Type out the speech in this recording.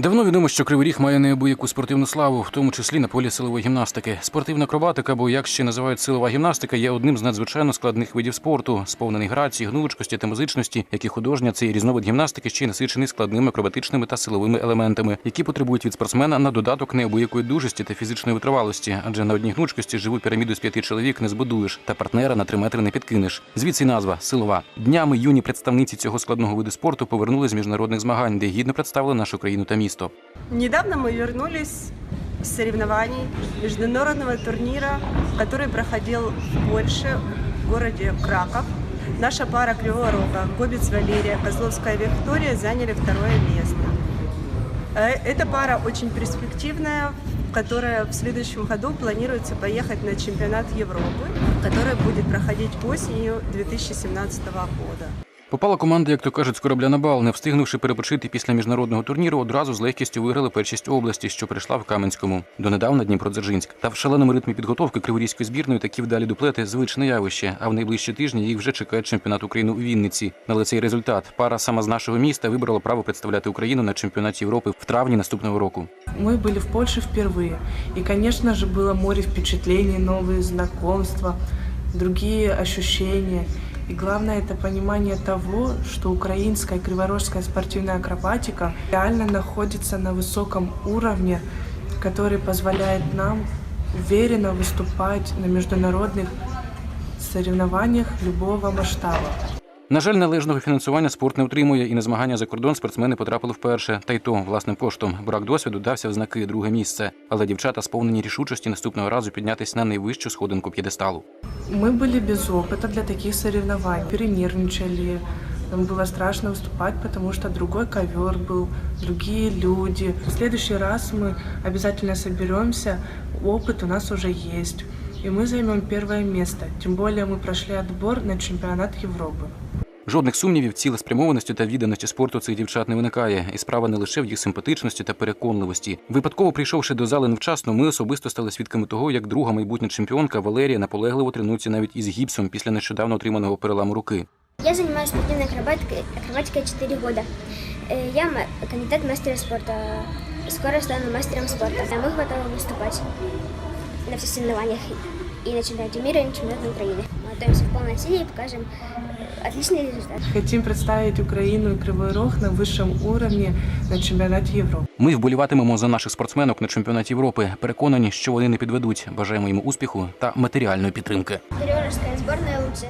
Давно відомо, що Кривий Ріг має неабияку спортивну славу, в тому числі на полі силової гімнастики. Спортивна акробатика, або як ще називають силова гімнастика, є одним з надзвичайно складних видів спорту, сповнений грації, гнучкості та музичності, як і художня цей різновид гімнастики ще й насичений складними акробатичними та силовими елементами, які потребують від спортсмена на додаток неабиякої дужості та фізичної витривалості, адже на одній гнучкості живу піраміду з п'яти чоловік не збудуєш та партнера на три метри не підкинеш. Звідси назва силова. Днями юні представниці цього складного виду спорту повернули з міжнародних змагань, де гідно представили нашу країну та місто. Недавно мы вернулись с соревнований международного турнира, который проходил в Польше, в городе Краков. Наша пара Кривого Рога, Гобец Валерия, Козловская Виктория заняли второе место. Э, Эта пара очень перспективная, которая в следующем году планируется поехать на чемпионат Европы, который будет проходить осенью 2017 года. Попала команда, як то кажуть, з корабля на бал, не встигнувши перепочити після міжнародного турніру, одразу з легкістю виграли першість області, що прийшла в Кам'янському. Донедавна Дніпродзержинськ. Та в шаленому ритмі підготовки криворізької збірної такі вдалі дуплети звичне явище. А в найближчі тижні їх вже чекає чемпіонат України у Вінниці. Але цей результат пара сама з нашого міста вибрала право представляти Україну на чемпіонаті Європи в травні наступного року. Мы были в Польше впервые. И, конечно же, было море впечатлений, новые знакомства, другие ощущения. И главное это понимание того, что украинская криворожская спортивная акробатика реально находится на высоком уровне, который позволяет нам уверенно выступать на международных соревнованиях любого масштаба. На жаль, належного фінансування спорт не отримує, і на змагання за кордон спортсмени потрапили вперше. Та й то власним коштом. Брак досвіду дався в знаки друге місце. Але дівчата сповнені рішучості наступного разу піднятись на найвищу сходинку п'єдесталу. Мы были без опыта для таких соревнований, перенервничали, нам было страшно выступать, потому что другой ковер был, другие люди. В следующий раз мы обязательно соберемся, опыт у нас уже есть, и мы займем первое место. Тем более мы прошли отбор на чемпионат Европы. Жодних сумнівів, цілеспрямованості та відданості спорту цих дівчат не виникає, і справа не лише в їх симпатичності та переконливості. Випадково прийшовши до зали невчасно, ми особисто стали свідками того, як друга майбутня чемпіонка Валерія наполегливо тренується навіть із гіпсом після нещодавно отриманого переламу руки. Я занимаюсь спортивной акробатикой, акробатикой 4 года. Э, Я ма- кандидат в мастера спорта. Скоро стану мастером спорта. А Мы готовы выступать на всех соревнованиях и на чемпионате мира, и на чемпионате Украины. Мы готовимся в полной силе и покажем э, отличный результат. Хотим представить Украину и Кривой Рог на высшем уровне на чемпионате Европы. Ми вболіватимемо за наших спортсменок на чемпіонаті Європи. Переконані, що вони не підведуть. Бажаємо їм успіху та матеріальної підтримки. Переворожская сборная лучше.